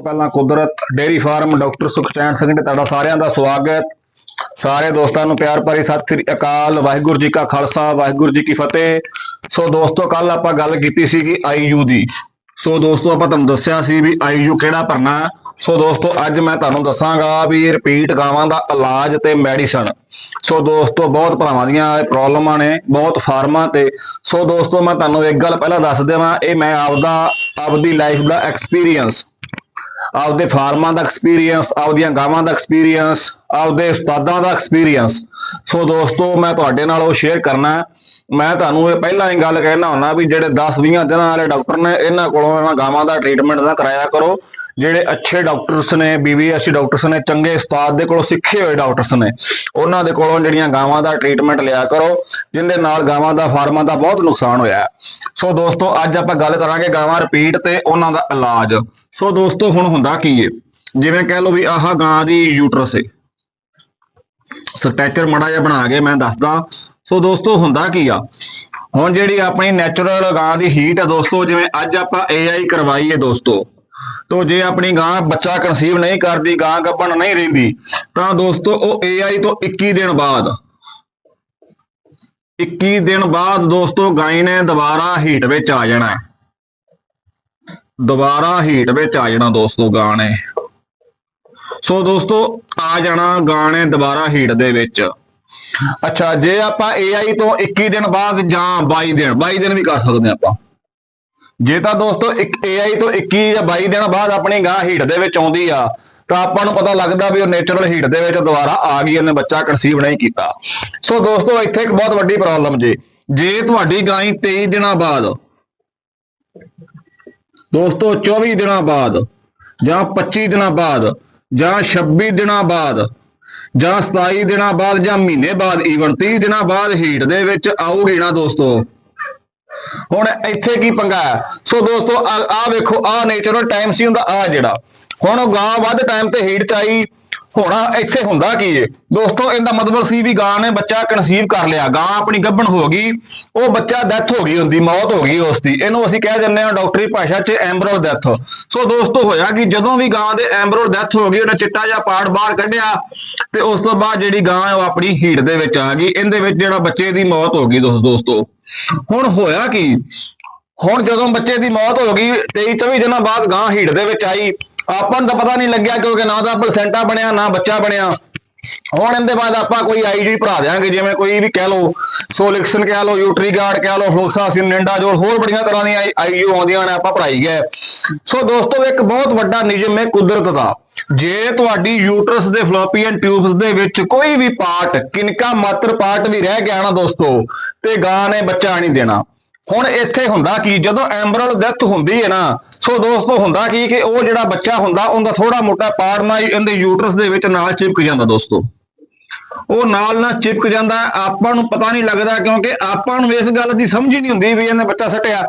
ਪਹਿਲਾਂ Kudrat dairy farm, doctor Sukhchain Singh ਨੇ ਤੁਹਾਡਾ ਸਾਰਿਆਂ ਦਾ ਸਵਾਗਤ ਸਾਰੇ ਦੋਸਤਾਂ ਨੂੰ ਪਿਆਰ ਭਰੀ ਸਤਿ ਸ੍ਰੀ ਅਕਾਲ। ਵਾਹਿਗੁਰੂ ਜੀ ਕਾ ਖਾਲਸਾ, ਵਾਹਿਗੁਰੂ ਜੀ ਕੀ ਫਤਿਹ। ਸੋ ਦੋਸਤੋ ਕੱਲ ਆਪਾਂ ਗੱਲ ਕੀਤੀ ਸੀ ਕਿ ਆਈਯੂ ਦੀ। ਸੋ ਦੋਸਤੋ, ਆਪਾਂ ਤੁਹਾਨੂੰ ਦੱਸਿਆ ਸੀ ਵੀ ਆਈਯੂ ਕਿਹੜਾ ਭਰਨਾ ਸੋ ਦੋਸਤੋ, ਅੱਜ ਮੈਂ ਤੁਹਾਨੂੰ ਦੱਸਾਂਗਾ ਵੀ ਇਹ ਰਿਪੀਟ ਗਾਵਾਂ ਦਾ ਇਲਾਜ ਤੇ ਮੈਡੀਸਨ ਸੋ ਦੋਸਤੋ, ਬਹੁਤ ਭਰਾਵਾਂ ਦੀਆਂ ਪ੍ਰੋਬਲਮਾਂ ਨੇ, ਬਹੁਤ ਫਾਰਮਾਂ ਤੇ। ਸੋ ਦੋਸਤੋ, ਮੈਂ ਤੁਹਾਨੂੰ ਇੱਕ ਗੱਲ ਪਹਿਲਾਂ ਦੱਸ ਦੇਵਾਂ, ਇਹ ਮੈਂ ਆਪਦਾ, ਆਪਦੀ ਲਾਈਫ ਦਾ ਐਕਸਪੀਰੀਅੰਸ ਆਪਦੇ ਫਾਰਮਾਂ ਦਾ ਐਕਸਪੀਰੀਅੰਸ ਆਪਦੀਆਂ ਗਾਵਾਂ ਦਾ ਐਕਸਪੀਰੀਅੰਸ ਆਪਦੇ ਉਸਤਾਦਾਂ ਦਾ ਐਕਸਪੀਰੀਅੰਸ ਸੋ ਦੋਸਤੋ, ਮੈਂ ਤੁਹਾਡੇ ਨਾਲ ਉਹ ਸ਼ੇਅਰ ਕਰਨਾ ਮੈਂ ਤੁਹਾਨੂੰ ਇਹ ਪਹਿਲਾਂ ਹੀ ਗੱਲ ਕਹਿਣਾ ਹੁੰਦਾ ਵੀ ਜਿਹੜੇ 10-20 ਦਿਨਾਂ ਵਾਲੇ ਡਾਕਟਰ ਨੇ, ਇਹਨਾਂ ਕੋਲੋਂ ਇਹਨਾਂ ਗਾਵਾਂ ਦਾ ਟ੍ਰੀਟਮੈਂਟ ਦਾ ਕਰਾਇਆ ਕਰੋ। ਜਿਹੜੇ ਅੱਛੇ ਡਾਕਟਰਸ ਨੇ ਬੀਬੀਐਸਸੀ ਡਾਕਟਰਸ ਨੇ, ਚੰਗੇ ਉਸਤਾਦ ਦੇ ਕੋਲੋਂ ਸਿੱਖੇ ਹੋਏ ਡਾਕਟਰਸ ਨੇ, ਉਹਨਾਂ ਦੇ ਕੋਲੋਂ ਜਿਹੜੀਆਂ ਗਾਵਾਂ ਦਾ ਟ੍ਰੀਟਮੈਂਟ ਲਿਆ ਕਰੋ, ਜਿੰਦੇ ਨਾਲ ਗਾਵਾਂ ਦਾ, ਫਾਰਮਾਂ ਦਾ ਬਹੁਤ ਨੁਕਸਾਨ ਹੋਇਆ। ਸੋ ਦੋਸਤੋ, ਅੱਜ ਆਪਾਂ ਗੱਲ ਕਰਾਂਗੇ ਗਾਵਾਂ ਰਿਪੀਟ ਤੇ ਉਹਨਾਂ ਦਾ ਇਲਾਜ। ਸੋ ਦੋਸਤੋ, ਹੁਣ ਹੁੰਦਾ ਕੀ ਏ? ਜਿਵੇਂ ਕਹਿ ਲਓ ਵੀ ਆਹ ਗਾਂ ਦੀ ਯੂਟਰਸ ਏ। ਸਟ੍ਰੈਚਰ ਮੜਾ ਜਿਹਾ ਬਣਾ ਕੇ ਮੈਂ ਦੱਸਦਾ। ਸੋ ਦੋਸਤੋ, ਹੁੰਦਾ ਕੀ ਆ? ਹੁਣ ਜਿਹੜੀ ਆਪਣੀ ਨੈਚੁਰਲ ਗਾਂ ਦੀ ਹੀਟ ਹੈ ਦੋਸਤੋ, ਜਿਵੇਂ ਅੱਜ ਆਪਾਂ AI ਕਰਵਾਈ ਹੈ ਦੋਸਤੋ ਤੋ ਜੇ ਆਪਣੀ ਗਾਂ ਬੱਚਾ ਕਨਸੀਵ ਨਹੀਂ ਕਰਦੀ, ਗਾਂ ਗੱਭਣ ਨਹੀਂ ਰਹਿੰਦੀ, ਤਾਂ ਦੋਸਤੋ ਉਹ AI ਤੋਂ 21 ਦਿਨ ਬਾਅਦ 21 ਦਿਨ ਬਾਅਦ ਦੋਸਤੋ ਗਾਈ ਨੇ ਦੁਬਾਰਾ ਹੀਟ ਵਿੱਚ ਆ ਜਾਣਾ ਦੁਬਾਰਾ ਹੀਟ ਵਿੱਚ ਆ ਜਾਣਾ ਦੋਸਤੋ ਗਾਂ ਨੇ। ਸੋ ਦੋਸਤੋ ਆ ਜਾਣਾ ਗਾਂ ਨੇ ਦੁਬਾਰਾ ਹੀਟ ਦੇ ਵਿੱਚ। ਅੱਛਾ, ਜੇ ਆਪਾਂ AI ਤੋਂ 21 ਦਿਨ ਬਾਅਦ ਜਾਂ 22 ਦਿਨ 22 ਦਿਨ ਵੀ ਕਰ ਸਕਦੇ ਹਾਂ ਆਪਾਂ। ਜੇ ਤਾਂ ਦੋਸਤੋ ਇੱਕ AI ਤੋਂ 21 ਜਾਂ 22 ਦਿਨ ਬਾਅਦ ਆਪਣੀ ਗਾਂ ਹੀਟ ਦੇ ਵਿੱਚ ਆਉਂਦੀ ਆ, ਤਾਂ ਆਪਾਂ ਨੂੰ ਪਤਾ ਲੱਗਦਾ ਵੀ ਉਹ ਨੇਚਰਲ ਹੀਟ ਦੇ ਵਿੱਚ ਦੁਬਾਰਾ ਆ ਗਈ, ਉਹਨੇ ਬੱਚਾ ਕਨਸੀਵ ਨਹੀਂ ਕੀਤਾ। ਸੋ ਦੋਸਤੋ, ਇੱਥੇ ਇੱਕ ਬਹੁਤ ਵੱਡੀ ਪ੍ਰੋਬਲਮ ਜੇ। ਜੇ ਤੁਹਾਡੀ ਗਾਂ 23 ਦਿਨਾਂ ਬਾਅਦ, ਦੋਸਤੋ 24 ਦਿਨਾਂ ਬਾਅਦ, ਜਾਂ 25 ਦਿਨਾਂ ਬਾਅਦ, ਜਾਂ 26 ਦਿਨਾਂ ਬਾਅਦ, ਜਾਂ 27 ਦਿਨਾਂ ਬਾਅਦ, ਜਾਂ ਮਹੀਨੇ ਬਾਅਦ ਈਵਨ 30 ਦਿਨਾਂ ਬਾਅਦ ਹੀਟ ਦੇ ਵਿੱਚ ਆਊਗੀ ਨਾ ਦੋਸਤੋ। ਹੁਣ ਇੱਥੇ ਕੀ ਪੰਗਾ ਹੈ? ਸੋ ਦੋਸਤੋ, ਆ ਵੇਖੋ, ਆ ਨੇਚਰਲ ਟਾਈਮ ਸੀ ਹੁੰਦਾ ਆ ਜਿਹੜਾ। ਹੁਣ ਗਾਂ ਵੱਧ ਟਾਈਮ ਤੇ ਹੀਟ ਚ ਆਈ। ਹੁਣ ਇੱਥੇ ਹੁੰਦਾ ਕੀ ਏ? ਦੋਸਤੋ, ਇਹਦਾ ਮਤਲਬ ਸੀ ਵੀ ਗਾਂ ਨੇ ਬੱਚਾ ਕਨਸੀਵ ਕਰ ਲਿਆ। ਗਾਂ ਆਪਣੀ ਗੱਭਣ ਹੋ ਗਈ। ਉਹ ਬੱਚਾ ਡੈਥ ਹੋ ਗਈ ਹੁੰਦੀ ਮੌਤ ਹੋ ਗਈ ਉਸ ਦੀ ਇਹਨੂੰ ਅਸੀਂ ਕਹਿ ਦਿੰਦੇ ਹਾਂ ਡਾਕਟਰੀ ਭਾਸ਼ਾ 'ਚ ਐਂਬਰਲ ਡੈਥ ਸੋ ਦੋਸਤੋ, ਹੋਇਆ ਕਿ? ਜਦੋਂ ਵੀ ਗਾਂ ਦੇ ਐਂਬਰਲ ਡੈਥ ਹੋ ਗਈ, ਉਹਨੇ ਚਿੱਟਾ ਜਿਹਾ ਪਾੜ ਬਾਹਰ ਕੱਢਿਆ ਤੇ ਉਸ ਤੋਂ ਬਾਅਦ ਜਿਹੜੀ ਗਾਂ ਉਹ ਆਪਣੀ ਹੀਟ ਦੇ ਵਿੱਚ ਆ ਗਈ। ਇਹਦੇ ਵਿੱਚ ਜਿਹੜਾ ਬੱਚੇ ਦੀ ਮੌਤ ਹੋ ਗਈ ਦੋਸਤੋ ਦੋਸਤੋ। ਹੁਣ ਹੋਇਆ ਕੀ? ਹੁਣ ਜਦੋਂ ਬੱਚੇ ਦੀ ਮੌਤ ਹੋ ਗਈ 23 24 ਦਿਨਾਂ ਬਾਅਦ ਗਾਂ ਹੀਟ ਦੇ ਵਿੱਚ ਆਈ। ਆਪਾਂ ਨੂੰ ਤਾਂ ਪਤਾ ਨਹੀਂ ਲੱਗਿਆ ਕਿਉਂਕਿ ਨਾ ਤਾਂ ਪਲਸੈਂਟਾ ਬਣਿਆ, ਨਾ ਬੱਚਾ ਬਣਿਆ। ਹੁਣ ਇਹਦੇ ਬਾਅਦ ਆਪਾਂ ਕੋਈ ਆਈਜੀ ਭਰਾ ਦਿਆਂਗੇ, ਜਿਵੇਂ ਕੋਈ ਵੀ ਕਹਿ ਲਓ ਸੋਲਿਕਸ਼ਨ ਕਹਿ ਲਓ, ਯੂਟਰੀ ਗਾਰਡ ਕਹਿ ਲਓ ਫਲੋਕਸਾਸਿਨ ਨਿੰਡਾਜੋਲ ਹੋਰ ਬੜੀਆਂ ਤਰ੍ਹਾਂ ਦੀਆਂ ਆਈਯੂ ਆਉਂਦੀਆਂ ਨੇ, ਆਪਾਂ ਭਰਾਈ ਗਏ। ਸੋ ਦੋਸਤੋ, ਇੱਕ ਬਹੁਤ ਵੱਡਾ ਨਿਯਮ ਹੈ ਕੁਦਰਤ ਦਾ। ਜੇ ਤੁਹਾਡੀ ਯੂਟਰਸ ਦੇ ਫਲੋਪੀਅਨ ਟਿਊਬਸ ਦੇ ਵਿੱਚ ਕੋਈ ਵੀ ਪਾਰਟ, ਕਿਨਕਾ ਮਾਤਰ ਪਾਰਟ ਵੀ ਰਹਿ ਗਿਆ ਨਾ ਦੋਸਤੋ, ਤੇ ਗਾਂ ਨੇ ਬੱਚਾ ਨਹੀਂ ਦੇਣਾ। ਹੁਣ ਇੱਥੇ ਹੁੰਦਾ ਕੀ, ਜਦੋਂ ਐਂਬਰਲ ਡੈਥ ਹੁੰਦੀ ਹੈ ਨਾ, ਸੋ ਦੋਸਤੋ ਹੁੰਦਾ ਕੀ ਕਿ ਉਹ ਜਿਹੜਾ ਬੱਚਾ ਹੁੰਦਾ, ਉਹਦਾ ਥੋੜਾ ਮੋਟਾ ਪਾੜ ਨਾ ਇਹਦੇ ਯੂਟਰਸ ਦੇ ਵਿੱਚ ਨਾਲ ਚਿਪਕ ਜਾਂਦਾ ਦੋਸਤੋ। ਉਹ ਨਾਲ ਨਾਲ ਚਿਪਕ ਜਾਂਦਾ ਆਪਾਂ ਨੂੰ ਪਤਾ ਨਹੀਂ ਲੱਗਦਾ ਕਿਉਂਕਿ ਆਪਾਂ ਨੂੰ ਇਸ ਗੱਲ ਦੀ ਸਮਝ ਹੀ ਨਹੀਂ ਹੁੰਦੀ ਵੀ ਇਹਨੇ ਬੱਚਾ ਸੱਟਿਆ।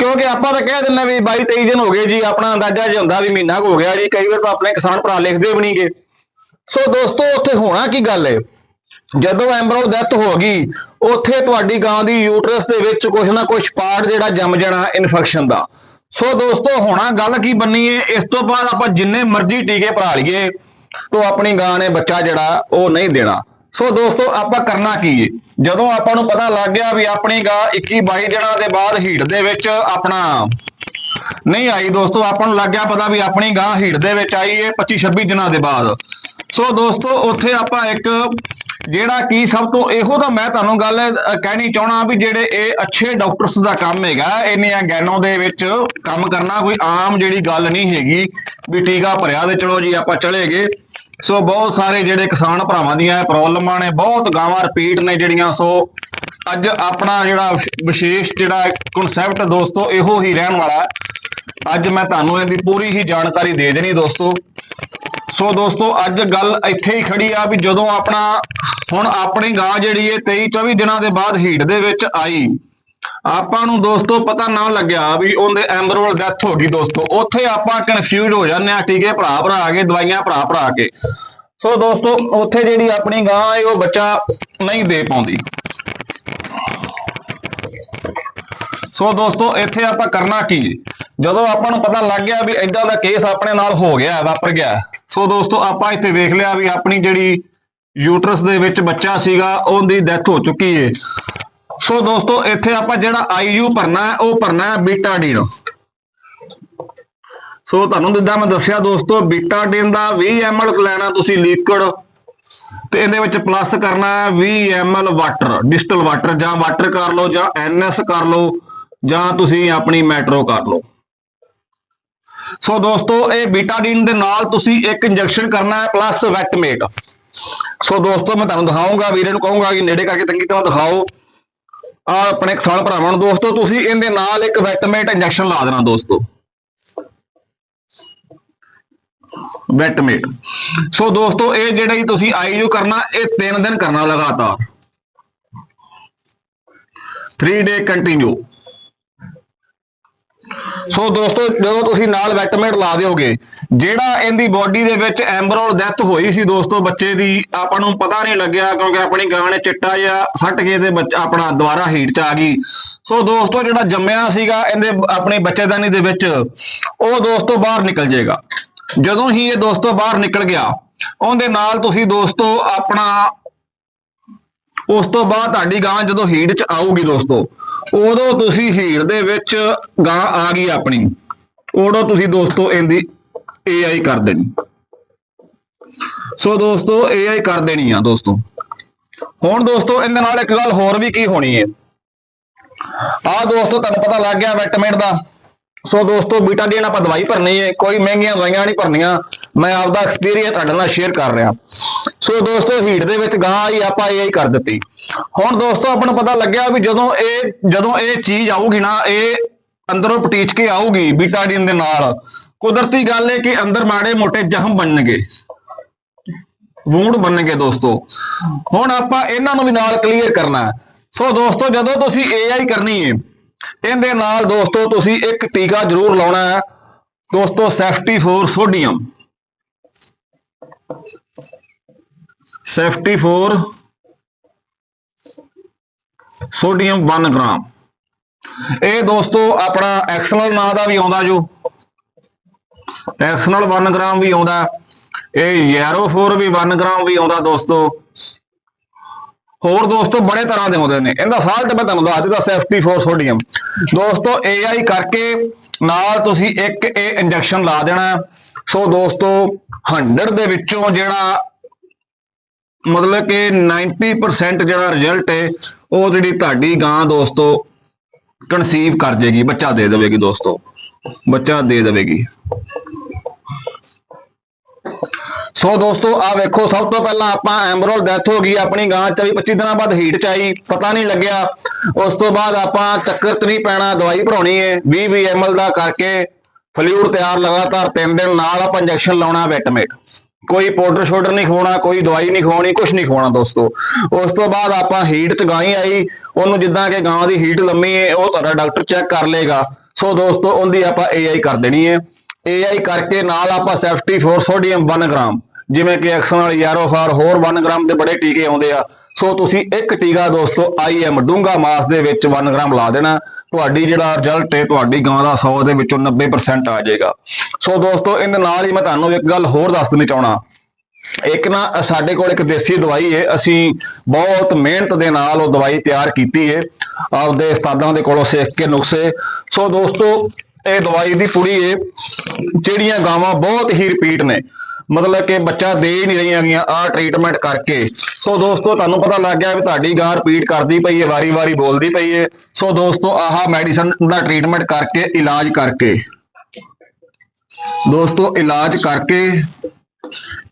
ਕਿਉਂਕਿ ਆਪਾਂ ਤਾਂ ਕਹਿ ਦਿੰਦੇ ਵੀ 22 23 ਦਿਨ ਹੋ ਗਏ ਜੀ, ਆਪਣਾ ਅੰਦਾਜ਼ਾ ਜਿਹਾ ਹੁੰਦਾ ਵੀ ਮਹੀਨਾ ਕੁ ਹੋ ਗਿਆ ਜੀ, ਕਈ ਵਾਰ ਤਾਂ ਆਪਣੇ ਕਿਸਾਨ ਭਰਾ ਲਿਖਦੇ ਵੀ ਨਹੀਂਗੇ ਸੋ ਦੋਸਤੋ, ਉੱਥੇ ਹੋਣਾ ਕੀ ਗੱਲ ਹੈ ਜਦੋਂ ਐਂਬਰਲ ਡੈਥ ਹੋ ਗਈ, ਉੱਥੇ ਤੁਹਾਡੀ ਗਾਂ ਦੀ ਯੂਟਰਸ ਦੇ ਵਿੱਚ ਕੁਝ ਨਾ ਕੁਝ ਪਾਰਟ ਜਿਹੜਾ ਜੰਮ ਜਾਣਾ ਇਨਫੈਕਸ਼ਨ ਦਾ। ਸੋ ਦੋਸਤੋ, ਹੋਣਾ ਗੱਲ ਕੀ ਬੰਨੀ ਹੈ ਇਸ ਤੋਂ ਬਾਅਦ ਆਪਾਂ ਜਿੰਨੇ ਮਰਜ਼ੀ ਟੀਕੇ ਭਰਾ ਲਈਏ। ਤੋਂ ਆਪਣੀ ਗਾਂ ਨੇ ਬੱਚਾ ਜਿਹੜਾ, ਉਹ ਨਹੀਂ ਦੇਣਾ। ਸੋ ਦੋਸਤੋ, ਆਪਾਂ ਕਰਨਾ ਕੀ ਹੈ ਜਦੋਂ ਆਪਾਂ ਨੂੰ ਪਤਾ ਲੱਗ ਗਿਆ ਵੀ ਆਪਣੀ ਗਾਂ 21 22 ਦਿਨਾਂ ਦੇ ਬਾਅਦ ਹੀਟ ਦੇ ਵਿੱਚ ਆਪਣਾ ਨਹੀਂ ਆਈ ਦੋਸਤੋ, ਆਪਾਂ ਨੂੰ ਲੱਗ ਗਿਆ ਪਤਾ ਵੀ ਆਪਣੀ ਗਾਂ ਹੀਟ ਦੇ ਵਿੱਚ ਆਈ ਹੈ 25 26 ਦਿਨਾਂ ਦੇ ਬਾਅਦ। ਸੋ ਦੋਸਤੋ, ਉੱਥੇ ਆਪਾਂ ਇੱਕ ਜਿਹੜਾ ਕੀ ਸਭ ਤੋਂ ਇਹੋ ਤਾਂ ਮੈਂ ਤੁਹਾਨੂੰ ਗੱਲ ਕਹਿਣੀ ਚਾਹਣਾ ਵੀ ਜਿਹੜੇ ਇਹ ਅੱਛੇ ਡਾਕਟਰਸ ਦਾ ਕੰਮ ਹੈਗਾ, ਇੰਨੀਆਂ ਗੈਨੋ ਦੇ ਵਿੱਚ ਕੰਮ ਕਰਨਾ ਕੋਈ ਆਮ ਜਿਹੜੀ ਗੱਲ ਨਹੀਂ ਹੈਗੀ, ਵੀ ਟੀਕਾ ਭਰਿਆ ਤੇ ਚਲੋ ਜੀ ਆਪਾਂ ਚਲੇ ਗਏ। ਸੋ ਬਹੁਤ ਸਾਰੇ ਜਿਹੜੇ ਕਿਸਾਨ ਭਰਾਵਾਂ ਦੀਆਂ ਪ੍ਰੋਬਲਮਾਂ ਨੇ, ਬਹੁਤ ਗਾਵਾਂ ਰਿਪੀਟ ਨੇ ਜਿਹੜੀਆਂ, ਸੋ ਅੱਜ ਆਪਣਾ ਜਿਹੜਾ ਵਿਸ਼ੇਸ਼ ਜਿਹੜਾ ਕਨਸੈਪਟ ਦੋਸਤੋ, ਇਹੋ ਹੀ ਰਹਿਣ ਵਾਲਾ ਅੱਜ ਮੈਂ ਤੁਹਾਨੂੰ ਇਹਦੀ ਪੂਰੀ ਹੀ ਜਾਣਕਾਰੀ ਦੇ ਦੇਣੀ ਦੋਸਤੋ। ਸੋ ਦੋਸਤੋ, ਅੱਜ ਗੱਲ ਇੱਥੇ ਹੀ ਖੜੀ ਆ ਵੀ ਜਦੋਂ ਆਪਣਾ, ਹੁਣ ਆਪਣੀ ਗਾਂ ਜਿਹੜੀ ਹੈ 23 24 ਦਿਨਾਂ ਦੇ ਬਾਅਦ ਹੀਟ ਦੇ ਵਿੱਚ ਆਈ ਆਪਾਂ ਨੂੰ ਦੋਸਤੋ ਪਤਾ ਨਾ ਲੱਗਿਆ ਵੀ ਉਹਦੇ ਐਂਬਰੋਲ ਡੈਥ ਹੋ ਗਈ ਦੋਸਤੋ। ਉੱਥੇ ਆਪਾਂ ਕਨਫਿਊਜ਼ ਹੋ ਜਾਂਦੇ ਆ ਟੀਕੇ ਭਰਾ ਭਰਾ ਕੇ ਦਵਾਈਆਂ ਭਰਾ ਭਰਾ ਕੇ ਸੋ ਦੋਸਤੋ, ਉੱਥੇ ਜਿਹੜੀ ਆਪਣੀ ਗਾਂ ਹੈ, ਉਹ ਬੱਚਾ ਨਹੀਂ ਦੇ ਪਾਉਂਦੀ। ਸੋ ਦੋਸਤੋ, ਇੱਥੇ ਆਪਾਂ ਕਰਨਾ ਕੀ? ਜਦੋਂ ਆਪਾਂ ਨੂੰ ਪਤਾ ਲੱਗ ਗਿਆ ਵੀ ਏਦਾਂ ਦਾ ਕੇਸ ਆਪਣੇ ਨਾਲ ਹੋ ਗਿਆ, ਵਾਪਰ ਗਿਆ, ਸੋ ਦੋਸਤੋ, ਆਪਾਂ ਇੱਥੇ ਵੇਖ ਲਿਆ ਵੀ ਆਪਣੀ ਜਿਹੜੀ ਯੂਟਰਸ ਦੇ ਵਿੱਚ ਬੱਚਾ ਸੀਗਾ, ਉਹਦੀ ਡੈਥ ਹੋ ਚੁੱਕੀ ਏ। ਸੋ ਦੋਸਤੋ, ਇੱਥੇ ਆਪਾਂ ਜਿਹੜਾ ਆਈਯੂ ਭਰਨਾ ਹੈ, ਉਹ ਭਰਨਾ ਹੈ ਬੀਟਾਡੀਨ ਸੋ ਤੁਹਾਨੂੰ ਜਿੱਦਾਂ ਮੈਂ ਦੱਸਿਆ ਦੋਸਤੋ ਬੀਟਾਡੀਨ ਦਾ 20 ml ਲੈਣਾ ਤੁਸੀਂ ਲਿਕਵਿਡ ਤੇ ਇਹਦੇ ਵਿੱਚ ਪਲੱਸ ਕਰਨਾ ਹੈ 20 ml ਵਾਟਰ ਡਿਸਟਲ ਵਾਟਰ ਜਾਂ ਵਾਟਰ ਕਰ ਲਓ, ਜਾਂ ਐਨਐਸ ਕਰ ਲਓ, ਜਾਂ ਤੁਸੀਂ ਆਪਣੀ ਮੈਟਰੋ ਕਰ ਲਓ। ਸੋ ਦੋਸਤੋ, ਇਹ ਬੀਟਾਡੀਨ ਦੇ ਨਾਲ ਤੁਸੀਂ ਇੱਕ ਇੰਜੈਕਸ਼ਨ ਕਰਨਾ ਹੈ ਪਲੱਸ ਵੈਟਮੇਟ ਸੋ ਦੋਸਤੋ, ਮੈਂ ਤੁਹਾਨੂੰ ਦਿਖਾਉਂਗਾ ਵੀਰੇ ਨੂੰ ਕਹੂੰਗਾ ਕਿ ਨੇੜੇ ਕਰਕੇ ਚੰਗੀ ਤਰ੍ਹਾਂ ਦਿਖਾਓ। ਆ ਆਪਣੇ ਕਿਸਾਨ ਭਰਾਵਾਂ ਨੂੰ ਦੋਸਤੋ, ਤੁਸੀਂ ਇਹਦੇ ਨਾਲ ਇੱਕ ਵੈਟਮੇਟ ਇੰਜੈਕਸ਼ਨ ਲਾ ਦੇਣਾ ਦੋਸਤੋ। ਵੈਟਮੇਟ ਸੋ ਦੋਸਤੋ, ਇਹ ਜਿਹੜਾ ਹੀ ਤੁਸੀਂ ਆਈਯੂ ਕਰਨਾ, ਇਹ 3 ਦਿਨ ਕਰਨਾ ਲਗਾਤਾਰ। 3 ਡੇ ਕੰਟੀਨਿਊ ਸੋ ਦੋਸਤੋ, ਜਦੋਂ ਤੁਸੀਂ ਨਾਲ ਵੈਟਮੇਟ ਲਾ ਦਿਓਗੇ, ਜਿਹੜਾ ਇਹਦੀ ਬੋਡੀ ਦੇ ਵਿੱਚ ਐਂਬਰੋਲ ਡੈਥ ਹੋਈ ਸੀ ਦੋਸਤੋ, ਬੱਚੇ ਦੀ, ਆਪਾਂ ਨੂੰ ਪਤਾ ਨਹੀਂ ਲੱਗਿਆ, ਕਿਉਂਕਿ ਆਪਣੀ ਗਾਂ ਨੇ ਚਿੱਟਾ ਜਿਹਾ ਸੱਟ ਕੇ ਤੇ ਬੱਚਾ, ਆਪਣਾ ਦੁਬਾਰਾ ਹੀਟ ਚ ਆ ਗਈ। ਸੋ ਦੋਸਤੋ, ਜਿਹੜਾ ਜੰਮਿਆ ਸੀਗਾ ਇਹਦੇ ਆਪਣੇ ਬੱਚੇਦਾਨੀ ਦੇ ਵਿੱਚ, ਉਹ ਦੋਸਤੋ ਬਾਹਰ ਨਿਕਲ ਜਾਏਗਾ। ਜਦੋਂ ਹੀ ਇਹ ਦੋਸਤੋ ਬਾਹਰ ਨਿਕਲ ਗਿਆ, ਉਹਦੇ ਨਾਲ ਤੁਸੀਂ ਦੋਸਤੋ ਆਪਣਾ, ਉਸ ਤੋਂ ਬਾਅਦ ਤੁਹਾਡੀ ਗਾਂ ਜਦੋਂ ਹੀਟ ਚ ਆਊਗੀ ਦੋਸਤੋ ਉਦੋਂ ਤੁਸੀਂ ਹੀਰ ਦੇ ਵਿੱਚ ਗਾਂ ਆ ਗਈ ਆਪਣੀ। ਉਦੋਂ ਤੁਸੀਂ ਦੋਸਤੋ ਇਹਦੀ AI ਕਰ ਦੇਣੀ। ਸੋ ਦੋਸਤੋ AI ਕਰ ਦੇਣੀ ਆ ਦੋਸਤੋ। ਹੁਣ ਦੋਸਤੋ, ਇਹਦੇ ਨਾਲ ਇੱਕ ਗੱਲ ਹੋਰ ਵੀ ਕੀ ਹੋਣੀ ਹੈ? ਆ ਦੋਸਤੋ, ਤੁਹਾਨੂੰ ਪਤਾ ਲੱਗ ਗਿਆ ਵਿਟਾਮਿਨ ਦਾ। ਸੋ ਦੋਸਤੋ, ਬੀਟਾ ਬੀਟਾਡੀਨ ਆਪਾਂ ਦਵਾਈ ਭਰਨੀ ਹੈ। ਕੋਈ ਮਹਿੰਗੀਆਂ ਦਵਾਈਆਂ ਨਹੀਂ ਭਰਨੀਆਂ। ਮੈਂ ਆਪਦਾ ਐਕਸਪੀਰੀਅੰਸ ਤੁਹਾਡੇ ਨਾਲ ਸ਼ੇਅਰ ਕਰ ਰਿਹਾ। ਸੋ ਦੋਸਤੋ ਹੀਟ ਦੇ ਵਿੱਚ ਗਾਂ ਆਈ, ਆਪਾਂ AI ਕਰ ਦਿੱਤੀ। ਹੁਣ ਦੋਸਤੋ, ਆਪਾਂ ਨੂੰ ਪਤਾ ਲੱਗਿਆ ਵੀ ਜਦੋਂ ਇਹ ਜਦੋਂ ਇਹ ਚੀਜ਼ ਆਊਗੀ ਨਾ, ਇਹ ਅੰਦਰੋਂ ਪਟੀਚ ਕੇ ਆਊਗੀ, ਬੀਟਾਡੀਨ ਦੇ ਨਾਲ। ਕੁਦਰਤੀ ਗੱਲ ਹੈ ਕਿ ਅੰਦਰ ਮਾੜੇ ਮੋਟੇ ਜ਼ਖਮ ਬਣਨਗੇ। ਵੂੰਡ ਬਣਨਗੇ ਦੋਸਤੋ। ਹੁਣ ਆਪਾਂ ਇਹਨਾਂ ਨੂੰ ਵੀ ਨਾਲ ਕਲੀਅਰ ਕਰਨਾ ਸੋ ਦੋਸਤੋ, ਜਦੋਂ ਤੁਸੀਂ AI ਕਰਨੀ ਹੈ ਇਹਦੇ ਨਾਲ ਦੋਸਤੋ, ਤੁਸੀਂ ਇੱਕ ਟੀਕਾ ਜ਼ਰੂਰ ਲਾਉਣਾ ਹੈ। ਦੋਸਤੋ safety for sodium safety for sodium 1 gram. ਇਹ ਦੋਸਤੋ ਆਪਣਾ ਐਕਸਨਲ ਨਾਂ ਦਾ ਵੀ ਆਉਂਦਾ ਜੋ। ਐਕਸਨਲ 1 ਗ੍ਰਾਮ ਵੀ ਆਉਂਦਾ। ਇਹ ਯੈਰੋਫੋਰ ਵੀ 1 ਗ੍ਰਾਮ ਵੀ ਆਉਂਦਾ ਦੋਸਤੋ। ਹੋਰ ਦੋਸਤੋ ਬੜੇ ਤਰ੍ਹਾਂ ਦੇ ਆਉਂਦੇ ਨੇ। ਇਹਦਾ ਸਾਲਟ ਮੈਂ ਤੁਹਾਨੂੰ ਦੱਸ ਦਿੱਤਾ ਸੇਫਟੀ ਫੋਰ ਸੋਡੀਅਮ। ਦੋਸਤੋ AI ਕਰਕੇ ਨਾਲ ਤੁਸੀਂ ਇੱਕ ਇਹ ਇੰਜੈਕਸ਼ਨ ਲਾ ਦੇਣਾ। ਸੋ ਦੋਸਤੋ 100 ਦੇ ਵਿੱਚੋਂ ਜਿਹੜਾ ਮਤਲਬ ਕਿ 90% ਜਿਹੜਾ ਰਿਜ਼ਲਟ ਹੈ ਉਹ ਜਿਹੜੀ ਤੁਹਾਡੀ ਗਾਂ ਦੋਸਤੋ ਕਨਸੀਵ ਕਰ ਜੇਗੀ, ਬੱਚਾ ਦੇ ਦੇਵੇਗੀ ਦੋਸਤੋ, ਬੱਚਾ ਦੇ ਦੇਵੇਗੀ। ਸੋ ਦੋਸਤੋ ਆ ਵੇਖੋ, ਸਭ ਤੋਂ ਪਹਿਲਾਂ ਆਪਾਂ ਐਮਰੋਲ ਡੈਥ ਹੋ ਗਈ, ਆਪਣੀ ਗਾਂ 24 25 ਦਿਨਾਂ ਬਾਅਦ ਹੀਟ ਚ ਆਈ, ਪਤਾ ਨਹੀਂ ਲੱਗਿਆ। ਉਸ ਤੋਂ ਬਾਅਦ ਆਪਾਂ ਚੱਕਰ ਚ ਨਹੀਂ ਪੈਣਾ, ਦਵਾਈ ਭਰਾਉਣੀ ਹੈ 20 20 ml ਦਾ ਕਰਕੇ ਫਲੂਇਡ ਤਿਆਰ ਲਗਾਤਾਰ 3 ਦਿਨ ਨਾਲ ਆਪਾਂ ਇੰਜੈਕਸ਼ਨ ਲਾਉਣਾ ਵੈਟਮੇਟ ਕੋਈ ਪਾਊਡਰ ਸ਼ੋਡਰ ਨਹੀਂ ਖਵਾਉਣਾ, ਕੋਈ ਦਵਾਈ ਨਹੀਂ ਖਵਾਉਣੀ ਕੁਝ ਨਹੀਂ ਖਵਾਉਣਾ ਦੋਸਤੋ। ਉਸ ਤੋਂ ਬਾਅਦ ਆਪਾਂ ਹੀਟ ਚ ਗਾਂ ਆਈ, ਉਹਨੂੰ ਜਿੱਦਾਂ ਕਿ ਗਾਂ ਦੀ ਹੀਟ ਲੰਮੀ ਹੈ ਉਹ ਤੁਹਾਡਾ ਡਾਕਟਰ ਚੈੱਕ ਕਰ ਲੇਗਾ ਸੋ ਦੋਸਤੋ, ਉਹਦੀ ਆਪਾਂ AI ਕਰ ਦੇਣੀ ਹੈ AI ਕਰਕੇ ਨਾਲ ਆਪਾਂ ਸੇਫਟੀ ਫੋਰ ਸੋਡੀਅਮ 1 ਗ੍ਰਾਮ ਜਿਵੇਂ ਕਿ ਐਕਸਨਲ ਯਾਰੋਫਾਰ ਹੋਰ 1 ਗ੍ਰਾਮ ਦੇ ਬੜੇ ਟੀਕੇ ਆਉਂਦੇ ਆ। ਸੋ ਤੁਸੀਂ ਇੱਕ ਟੀਕਾ ਦੋਸਤੋ IM ਡੂੰਗਾ ਮਾਸ ਦੇ ਵਿੱਚ 1 ਗ੍ਰਾਮ ਲਾ ਦੇਣਾ। ਤੁਹਾਡੀ ਜਿਹੜਾ ਰਿਜ਼ਲਟ ਹੈ, ਤੁਹਾਡੀ ਗਾਂ ਦਾ 100 ਦੇ ਵਿੱਚੋਂ 90% ਆ ਜਾਏਗਾ। ਸੋ ਦੋਸਤੋ, ਇਹਦੇ ਨਾਲ ਹੀ ਮੈਂ ਤੁਹਾਨੂੰ ਇੱਕ ਗੱਲ ਹੋਰ ਦੱਸ ਦੇਣੀ ਚਾਹਣਾ ਇੱਕ ਨਾ, ਸਾਡੇ ਕੋਲ ਇੱਕ ਦੇਸੀ ਦਵਾਈ ਹੈ। ਅਸੀਂ ਬਹੁਤ ਮਿਹਨਤ ਦੇ ਨਾਲ ਉਹ ਦਵਾਈ ਤਿਆਰ ਕੀਤੀ ਹੈ। ਆਪਦੇ ਉਸਤਾਦਾਂ ਦੇ ਕੋਲੋਂ ਸਿੱਖ ਕੇ ਨੁਕਸੇ। ਸੋ ਦੋਸਤੋ ਇਹ ਦਵਾਈ ਦੀ ਪੁੜੀ ਏ, ਜਿਹੜੀਆਂ ਗਾਵਾਂ ਬਹੁਤ ਹੀ ਰਿਪੀਟ ਨੇ। ਮਤਲਬ ਕਿ ਬੱਚਾ ਦੇ ਹੀ ਨਹੀਂ ਰਹੀਆਂ ਗੀਆਂ ਆਹ ਟ੍ਰੀਟਮੈਂਟ ਕਰਕੇ। ਸੋ ਦੋਸਤੋ, ਤੁਹਾਨੂੰ ਪਤਾ ਲੱਗ ਗਿਆ ਵੀ ਤੁਹਾਡੀ ਗਾਂ ਰਿਪੀਟ ਕਰਦੀ ਪਈ ਹੈ ਵਾਰੀ-ਵਾਰੀ ਬੋਲਦੀ ਪਈ ਹੈ ਸੋ ਦੋਸਤੋ, ਆਹ ਮੈਡੀਸਨ ਦਾ ਟ੍ਰੀਟਮੈਂਟ ਕਰਕੇ, ਇਲਾਜ ਕਰਕੇ। ਦੋਸਤੋ, ਇਲਾਜ ਕਰਕੇ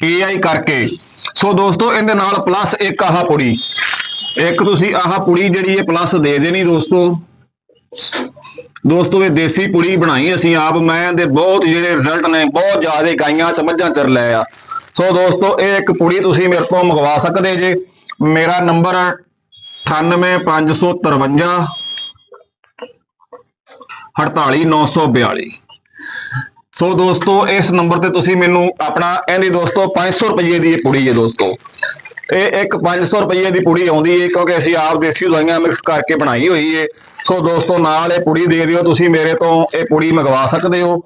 AI ਕਰਕੇ। ਸੋ ਦੋਸਤੋ, ਇਹਦੇ ਨਾਲ ਪਲੱਸ ਇੱਕ ਆਹ ਪੁੜੀ ਇੱਕ ਤੁਸੀਂ ਆਹ ਪੁੜੀ ਜਿਹੜੀ ਹੈ ਪਲੱਸ ਦੇ ਦੇਣੀ ਦੋਸਤੋ। ਦੋਸਤੋ, ਇਹ ਦੇਸੀ ਪੁੜੀ ਬਣਾਈ ਅਸੀਂ ਆਪ। ਮੈਂ ਦੇ ਬਹੁਤ ਜਿਹੜੇ ਰਿਜ਼ਲਟ ਨੇ, ਬਹੁਤ ਜ਼ਿਆਦਾ ਗਾਈਆਂ ਚ ਮੱਝਾਂ ਚਰ ਲੈ ਆ। ਸੋ ਦੋਸਤੋ, ਇਹ ਇੱਕ ਪੁੜੀ ਤੁਸੀਂ ਮੇਰੇ ਤੋਂ ਮੰਗਵਾ ਸਕਦੇ ਜੇ। ਮੇਰਾ ਨੰਬਰ 98553 48942 ਸੋ ਦੋਸਤੋ, ਇਸ ਨੰਬਰ ਤੇ ਤੁਸੀਂ ਮੈਨੂੰ ਆਪਣਾ, ਇਹਦੀ ਦੋਸਤੋ 500 ਰੁਪਏ ਦੀ ਪੁੜੀ ਹੈ ਦੋਸਤੋ। ਇਹ ਇੱਕ 500 ਰੁਪਏ ਦੀ ਪੁੜੀ ਆਉਂਦੀ ਹੈ ਕਿਉਂਕਿ ਅਸੀਂ ਆਪ ਦੇਸੀ ਦਵਾਈਆਂ ਮਿਕਸ ਕਰਕੇ ਬਣਾਈ ਹੋਈ ਹੈ ਸੋ ਦੋਸਤੋ, ਨਾਲ ਇਹ ਪੁੜੀ ਦੇ ਦਿਓ, ਤੁਸੀਂ ਮੇਰੇ ਤੋਂ ਇਹ ਪੁੜੀ ਮੰਗਵਾ ਸਕਦੇ ਹੋ।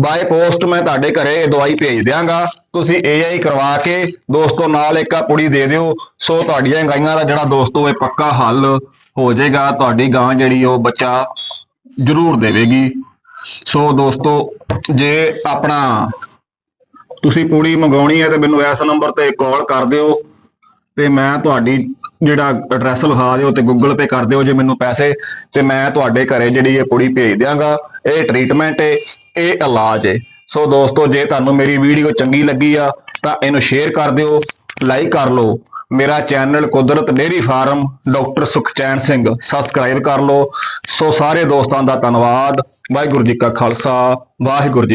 ਬਾਏ ਪੋਸਟ ਮੈਂ ਤੁਹਾਡੇ ਘਰੇ ਇਹ ਦਵਾਈ ਭੇਜ ਦਿਆਂਗਾ। ਤੁਸੀਂ ਏਆਈ ਕਰਵਾ ਕੇ ਦੋਸਤੋ, ਨਾਲ ਇੱਕ ਆ ਪੁੜੀ ਦੇ ਦਿਓ। ਸੋ ਤੁਹਾਡੀਆਂ ਗਾਈਆਂ ਦਾ ਜਿਹੜਾ ਦੋਸਤੋ, ਇਹ ਪੱਕਾ ਹੱਲ ਹੋ ਜਾਏਗਾ, ਤੁਹਾਡੀ ਗਾਂ ਜਿਹੜੀ ਉਹ ਬੱਚਾ ਜ਼ਰੂਰ ਦੇਵੇਗੀ। ਸੋ ਦੋਸਤੋ, ਜੇ ਆਪਣਾ ਤੁਸੀਂ ਪੂੜੀ ਮੰਗਾਉਣੀ ਹੈ ਤੇ ਮੈਨੂੰ ਇਸ ਨੰਬਰ ਤੇ ਕਾਲ ਕਰ ਦਿਓ ਤੇ ਮੈਂ ਤੁਹਾਡੀ ਜਿਹੜਾ ਐਡਰੈਸ ਲਿਖਾ ਦਿਓ ਤੇ ਗੂਗਲ ਪੇ ਕਰ ਦਿਓ ਜੇ ਮੈਨੂੰ ਪੈਸੇ, ਤੇ ਮੈਂ ਤੁਹਾਡੇ ਘਰੇ ਜਿਹੜੀ ਇਹ ਪੁੜੀ ਭੇਜ ਦਿਆਂਗਾ, ਇਹ ਟ੍ਰੀਟਮੈਂਟ ਏ, ਇਹ ਇਲਾਜ ਏ। ਸੋ ਦੋਸਤੋ, ਜੇ ਤੁਹਾਨੂੰ ਮੇਰੀ ਵੀਡੀਓ ਚੰਗੀ ਲੱਗੀ ਆ, ਤਾਂ ਇਹਨੂੰ ਸ਼ੇਅਰ ਕਰ ਦਿਓ ਲਾਈਕ ਕਰ ਲਓ। ਮੇਰਾ channel Kudrat dairy farm, doctor Sukhchain Singh subscribe ਕਰ ਲਓ। ਸੋ ਸਾਰੇ ਦੋਸਤਾਂ ਦਾ ਧੰਨਵਾਦ। ਵਾਹਿਗੁਰੂ ਜੀ ਕਾ ਖਾਲਸਾ, ਵਾਹਿਗੁਰੂ ਜੀ